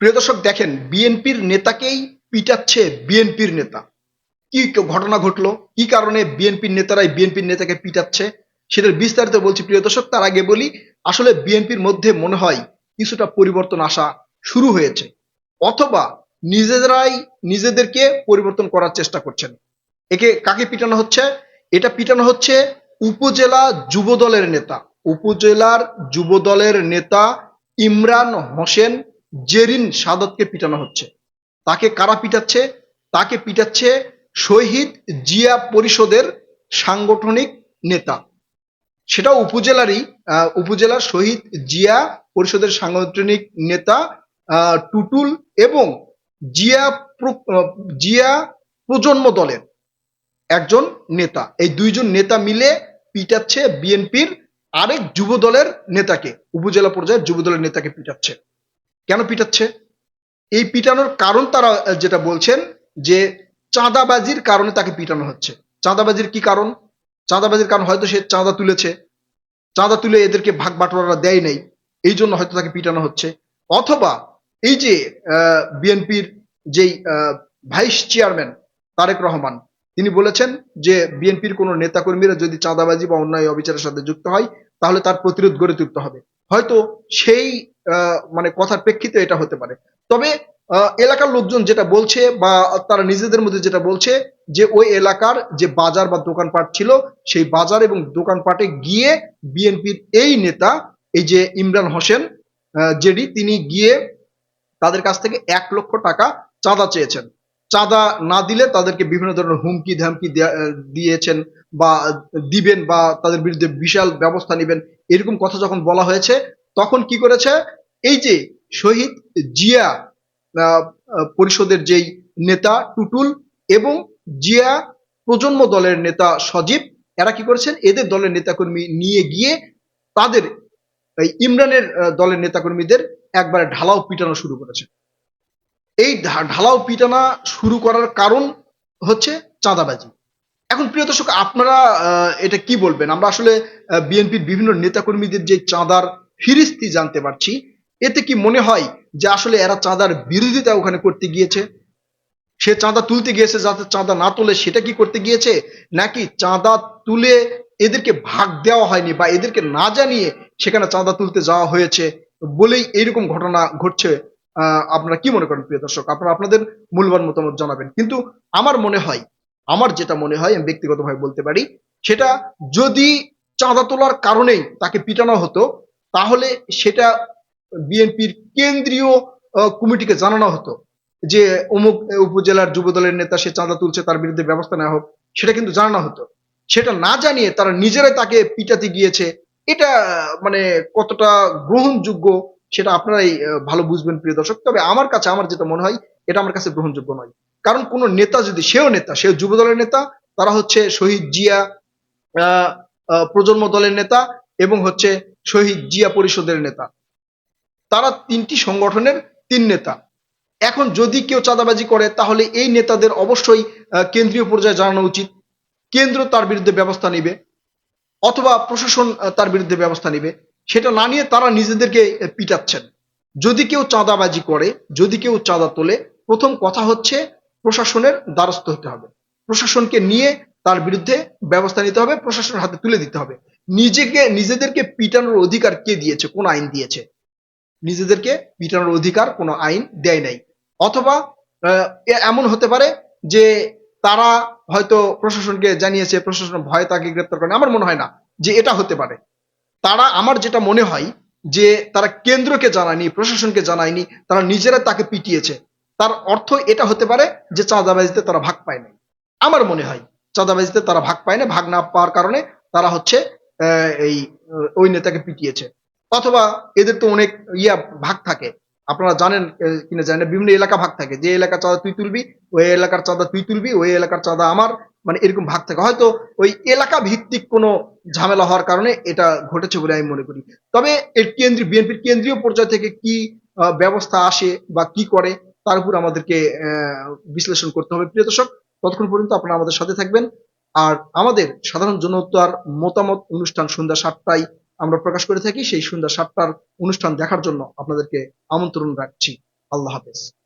প্রিয় দর্শক, দেখেন, বিএনপির নেতাকেই পিটাচ্ছে বিএনপির নেতা। কি ঘটনা ঘটলো? কি কারণে বিএনপির নেতারাই বিএনপির নেতাকে পিটাচ্ছে? সেটার বিস্তারিত বলছি প্রিয় দর্শক, তার আগে বলি, আসলে বিএনপির মধ্যে মনে হয় কিছুটা পরিবর্তন আসা শুরু হয়েছে। অথবা নিজেরাই নিজেদেরকে পরিবর্তন করার চেষ্টা করছেন। একে কাকে পিটানো হচ্ছে? এটা পিটানো হচ্ছে উপজেলা যুব দলের নেতা। উপজেলার যুব দলের নেতা ইমরান হোসেন জেরিন সাদতকে পিটানো হচ্ছে। তাকে কারা পিটাচ্ছে? তাকে পিটাচ্ছে শহীদ জিয়া পরিষদের সাংগঠনিক নেতা। সেটা উপজেলারই উপজেলার শহীদ জিয়া পরিষদের সাংগঠনিক নেতা টুটুল এবং জিয়া জিয়া প্রজন্ম দলের একজন নেতা। এই দুইজন নেতা মিলে পিটাচ্ছে বিএনপির আরেক যুব দলের নেতাকে, উপজেলা পর্যায়ের যুব দলের নেতাকে পিটাচ্ছে। কেন পিটাচ্ছে? এই পিটানোর কারণ তারা যেটা বলছেন যে চাঁদাবাজির কারণে তাকে পিটানো হচ্ছে। চাঁদাবাজির কি কারণ? চাঁদাবাজির কারণ হয়তো সে চাঁদা তুলেছে। চাঁদা তুলে এদেরকে ভাগ বাটোয়ারা দেয় নাই। এই জন্য হয়তো তাকে পিটানো হচ্ছে। অথবা এই যে বিএনপির যেই ভাইস চেয়ারম্যান তারেক রহমান, তিনি বলেছেন যে বিএনপির কোনো নেতাকর্মীরা যদি চাঁদাবাজি বা অন্যায় অবিচারের সাথে যুক্ত হয়, তাহলে তার প্রতিরোধ গড়ে তুলতে হবে। হয়তো সেই মানে কথার প্রেক্ষিতে এটা হতে পারে। তবে এলাকার লোকজন যেটা বলছে বা তারা নিজেদের মধ্যে যেটা বলছে যে ওই এলাকার যে বাজার বা দোকানপাট ছিল, সেই বাজার এবং দোকানপাটে গিয়ে বিএনপির এই নেতা, এই যে ইমরান হোসেন জেডি, তিনি গিয়ে তাদের কাছ থেকে এক লক্ষ টাকা চাঁদা চেয়েছেন। চাঁদা না দিলে তাদেরকে বিভিন্ন ধরনের হুমকি ধামকি দেয়া- দিয়েছেন বা দিবেন বা তাদের বিরুদ্ধে বিশাল ব্যবস্থা নেবেন, এরকম কথা যখন বলা হয়েছে, তখন কি করেছে? এই যে শহীদ জিয়া পরিষদের যেই নেতা টুটুল এবং জিয়া প্রজন্ম দলের নেতা সজীব, এরা কি করেছেন? এদের দলের নেতাকর্মী নিয়ে গিয়ে তাদের ইমরানের দলের নেতাকর্মীদের একবারে ঢালাও পিটানো শুরু করেছে। এই ঢালাও পিটানা শুরু করার কারণ হচ্ছে চাঁদাবাজি। এখন প্রিয় দর্শক, আপনারা এটা কি বলবেন? আমরা আসলে বিএনপির বিভিন্ন নেতাকর্মীদের যে চাঁদার ফিরিস্তি জানতে পারছি, এতে কি মনে হয় যে আসলে এরা চাঁদার বিরোধিতা ওখানে করতে গিয়েছে? সে চাঁদা তুলতে গিয়েছে যাতে চাঁদা না তোলে, সেটা কি করতে গিয়েছে? নাকি চাঁদা তুলে এদেরকে ভাগ দেওয়া হয়নি বা এদেরকে না জানিয়ে সেখানে চাঁদা তুলতে যাওয়া হয়েছে বলেই এইরকম ঘটনা ঘটছে? আপনারা কি মনে করেন প্রিয় দর্শক? আপনারা আপনাদের মূল্যবান মতামত জানাবেন। কিন্তু আমার মনে হয় আমার যেটা মনে হয়, আমি ব্যক্তিগতভাবে বলতে পারি, সেটা যদি চাঁদা তোলার কারণেই তাকে পিটানো হতো, তাহলে সেটা বিএনপির কেন্দ্রীয় কমিটিকে জানানো হতো যে অমুক উপজেলার যুব দলের নেতা সে চাঁদা তুলছে, তার বিরুদ্ধে ব্যবস্থা নেওয়া হোক, সেটা কিন্তু জানানো হতো। সেটা না জানিয়ে তারা নিজেরাই তাকে পিটাতে গিয়েছে, এটা মানে কতটা গ্রহণযোগ্য সেটা আপনারাই ভালো বুঝবেন, প্রিয় দর্শক। তবে আমার কাছে, আমার যেটা মনে হয়, এটা আমার কাছে গ্রহণযোগ্য নয়। কারণ কোন নেতা যদি, সেও নেতা, সেও যুব দলের নেতা, তারা হচ্ছে শহীদ জিয়া প্রজন্ম দলের নেতা এবং হচ্ছে শহীদ জিয়া পরিষদের নেতা। তারা তিনটি সংগঠনের তিন নেতা। এখন যদি কেউ চাঁদাবাজি করে, তাহলে এই নেতাদের অবশ্যই কেন্দ্রীয় পর্যায়ে জানানো উচিত। কেন্দ্র তার বিরুদ্ধে ব্যবস্থা নেবে, অথবা প্রশাসন তার বিরুদ্ধে ব্যবস্থা নেবে। সেটা না নিয়ে তারা নিজেদেরকে পিটাচ্ছেন। যদি কেউ চাঁদাবাজি করে, যদি কেউ চাঁদা তোলে, প্রথম কথা হচ্ছে প্রশাসনের দ্বারস্থ হতে হবে। প্রশাসনকে নিয়ে তার বিরুদ্ধে ব্যবস্থা নিতে হবে, প্রশাসনের হাতে তুলে দিতে হবে। নিজেকে, নিজেদেরকে পিটানোর অধিকার কে দিয়েছে, কোন আইন দিয়েছে? নিজেদেরকে পিটানোর অধিকার কোনো আইন দেয় নাই। অথবা এমন হতে পারে যে তারা হয়তো প্রশাসনকে জানিয়েছে, প্রশাসন ভয়ে তাকে গ্রেপ্তার করে আমার মনে হয় না যে এটা হতে পারে। তারা, আমার যেটা মনে হয় যে তারা কেন্দ্রকে জানায়নি, প্রশাসনকে জানায়নি, তারা নিজেরা তাকে পিটিয়েছে। তার অর্থ এটা হতে পারে যে চাঁদাবাজিতে তারা ভাগ পায় নাই। আমার মনে হয় চাঁদাবাজিতে তারা ভাগ পায় না ভাগ না পাওয়ার কারণে তারা হচ্ছে এই, ওই নেতাকে পিটিয়েছে। অথবা এদের তো অনেক ইয়া ভাগ থাকে। আপনারা জানেন কিনা জানেন, বিভিন্ন এলাকা ভাগ থাকে। যে এলাকার চাঁদা তুই তুলবি, ওই এলাকার চাঁদা তুই তুলবি, ওই এলাকার চাঁদা আমার মানে এরকম ভাগ থাকে। হয়তো ওই এলাকা ভিত্তিক কোনো ঝামেলা হওয়ার কারণে এটা ঘটেছে বলে আমি মনে করি। তবে এর কেন্দ্রীয়, বিএনপির কেন্দ্রীয় পর্যায় থেকে কি ব্যবস্থা আসে বা কি করে তার উপর আমাদেরকে বিশ্লেষণ করতে হবে। প্রিয় দর্শক, ততক্ষণ পর্যন্ত আপনারা আমাদের সাথে থাকবেন। আর আমাদের সাধারণ জনতার মতামত অনুষ্ঠান সন্ধ্যা সাতটায় আমরা প্রকাশ করে থাকি। সেই সন্ধ্যা সাতটার অনুষ্ঠান দেখার জন্য আপনাদেরকে আমন্ত্রণ রাখছি। আল্লাহ হাফেজ।